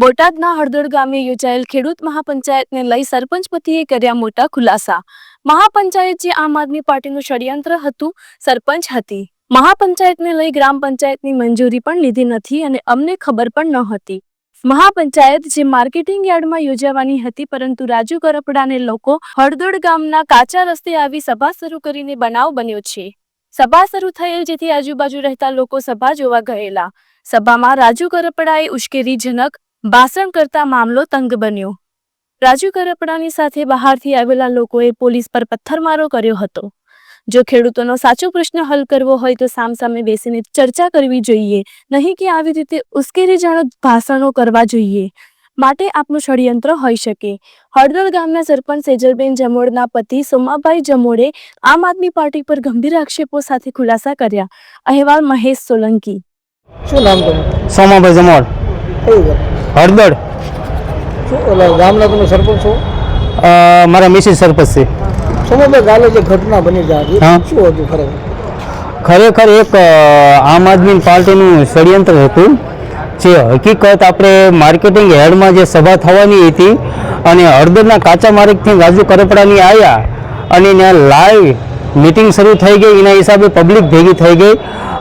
બોટાદના હળદળ ગામે યોજાયેલ ખેડૂત મહાપંચાયતને લઈ સરપંચ પતિએ કર્યા મોટા ખુલાસા. મહાપંચાયત જે આમ આદમી પાર્ટીનું ષડયંત્ર હતું, સરપંચ હતી. મહાપંચાયતને લઈ ગ્રામ પંચાયતની મંજૂરી પણ લીધી નથી અને અમને ખબર પણ ન હતી. મહાપંચાયત જે માર્કેટિંગ યાર્ડમાં યોજાવાની હતી, પરંતુ રાજુ કરપડાને લોકો હળદોડ ગામના કાચા રસ્તે આવી સભા શરૂ કરીને બનાવ બન્યો છે. સભા શરૂ થયેલ જેથી આજુબાજુ રહેતા લોકો સભા જોવા ગયેલા. સભામાં રાજુ કરપડાએ ઉશ્કેરીજનક ભાષણ કરતા મામલો તંગ બન્યો. રાજુ કરપડાની સાથે બહારથી આવેલા લોકોએ પોલીસ પર પથ્થરમારો કર્યો હતો. જો ખેડૂતોનો સાચો પ્રશ્ન હલ કરવો હોય તો સામસામે બેસીને ચર્ચા કરવી જોઈએ નહીં કે આવી રીતે ઉશ્કેરીજનક ભાષણો કરવા જોઈએ. માટે આપનું ષડયંત્ર હોઈ શકે. હળદળ ગામના સરપંચ સેજલબેન જમોડના પતિ સોમાભાઈ જમોડે આમ આદમી પાર્ટી પર ગંભીર આક્ષેપો સાથે ખુલાસા કર્યા. અહેવાલ મહેશ સોલંકી. શું નામ સોમાભાઈ જમોડ? હળદળ. ગામના તમે સરપંચ છો? મારા મિસિસ સરપંચ છે. સોમાભાઈ કાલે જે ઘટના બની જાય. શું હતું ખરેખર? ખરેખર એક આમ આદમી પાર્ટીનું ષડયંત્ર હતું જે હકીકત આપણે માર્કેટિંગ હેડમાં જે સભા થવાની હતી અને હળદરના કાચા માર્ગથી રાજુ કરપડાની આવ્યા અને ત્યાં લાઈવ મિટિંગ શરૂ થઈ ગઈ એના હિસાબે પબ્લિક ભેગી થઈ ગઈ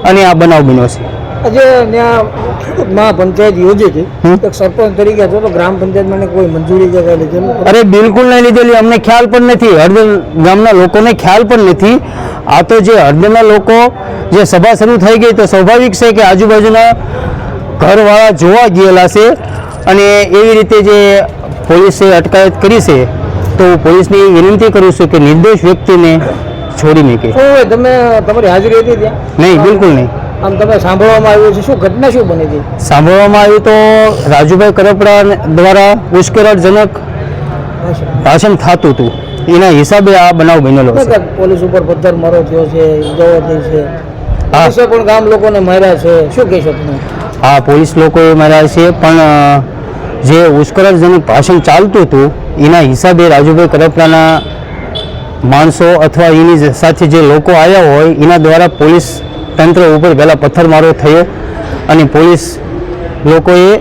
અને આ બનાવ બન્યો છે. આજે ત્યાં પંચાયત મહાપંચાયત યોજી હતી. એક સરપંચ તરીકે છો તો ગ્રામ પંચાયતમાં મને કોઈ મંજૂરી જગા લીધેલી અરે બિલકુલ નહીં લીધેલી અમને ખ્યાલ પણ નથી. હળદર ગામના લોકોને ખ્યાલ પણ નથી. આ તો જે હળદરના લોકો જે સભા શરૂ થઈ ગઈ તો સ્વાભાવિક છે કે આજુબાજુના ઘરવાળા જોવા ગયેલા છે અને એવી રીતે જે પોલીસે અટકાયત કરી છે તો હું પોલીસની વિનંતી કરું છું કે નિર્દોષ વ્યક્તિને છોડી મૂકે તમે તમારી હાજરી હતી ત્યાં? નહીં બિલકુલ નહીં. આમ તમે સાંભળવામાં આવ્યું છે શું ઘટના શું બની હતી? સાંભળવામાં આવ્યું તો રાજુભાઈ કરપડા દ્વારા ઉશ્કેરણજનક ભાષણ થતું હતું. એના હિસાબે આ બનાવ બનેલો છે. પોલીસ ઉપર પથ્થર મારો થયો છે ઇજાઓ થઈ છે? હા. પોલીસે પણ ગામ લોકોને માર્યા છે. શું કહેશો તમે? હા પોલીસ લોકોએ માર્યા છે પણ જે ઉશ્કેરણજનક ભાષણ ચાલતું હતું એના હિસાબે રાજુભાઈ કરપડાના માણસો અથવા એની સાથે જે લોકો આવ્યા હોય એના દ્વારા પોલીસ તંત્ર ઉપર પહેલાં પથ્થરમારો થયો અને પોલીસ લોકોએ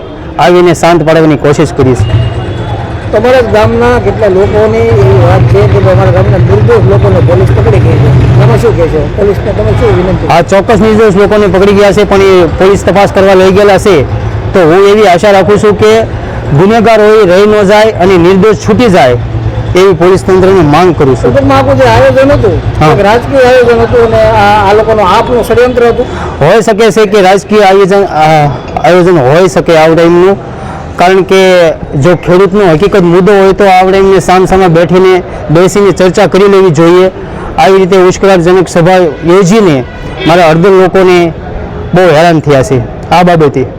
આવીને શાંત પાડવાની કોશિશ કરી છે. તમારા ગામના કેટલા લોકોની એવી વાત છે કે અમારા ગામના નિર્દોષ લોકોને પોલીસ પકડી ગઈ છે? તમે શું કહેશો? પોલીસને તમે શું વિનંતી? આ ચોક્કસ નિર્દોષ લોકોને પકડી ગયા છે પણ એ પોલીસ તપાસ કરવા લઈ ગયેલા છે. તો હું એવી આશા રાખું છું કે ગુનેગાર હોય રહી ન જાય અને નિર્દોષ છૂટી જાય એવી પોલીસ તંત્રની માંગ કરું છું. ટૂંકમાં જે આયોજન હતું રાજકીય આયોજન હતું અને આ આ લોકોનું આપનું ષડયંત્ર હતું. હોઈ શકે છે કે રાજકીય આયોજન આયોજન હોઈ શકે આવડે એમનું કારણ કે જો ખેડૂતનો હકીકત મુદ્દો હોય તો આવડે એમને સામસામે બેઠીને બેસીને ચર્ચા કરી લેવી જોઈએ. આવી રીતે ઉશ્કેરણજનક સભા યોજીને મારા અડધો લોકોને બહુ હેરાન થયા છે આ બાબતે.